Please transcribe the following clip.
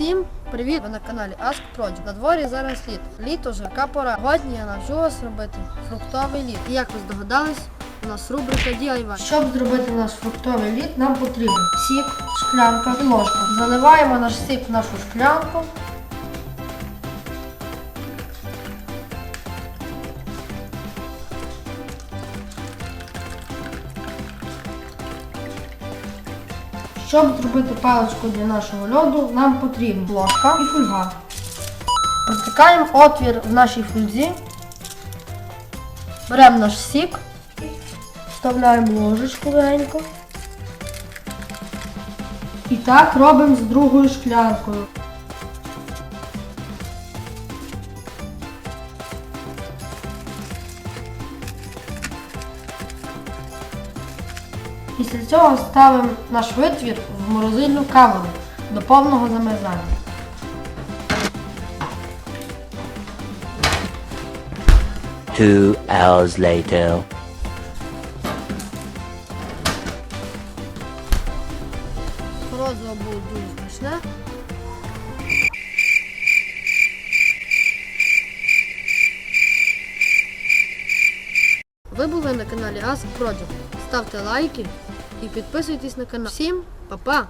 Всім привіт! Ви на каналі Ask Project. На дворі зараз літ. Літо вже яка пора. Сьогодні я навчу вас робити фруктовий лід. І як ви здогадались, у нас рубрика DIY. Щоб зробити наш фруктовий лід, нам потрібен сік, шклянка і ложка. Заливаємо наш сік в нашу шклянку. Щоб зробити паличку для нашого льоду, нам потрібна ложка і фольга. Протикаємо отвір в нашій фользі. Беремо наш сік, вставляємо ложечку легенько. І так робимо з другою шклянкою. Після цього ставимо наш витвір в морозильну камеру до повного замерзання. Two hours later. Морозиво було дуже смачне. Ви були на каналі Ask Project. Ставте лайки і підписуйтесь на канал. Всім па-па!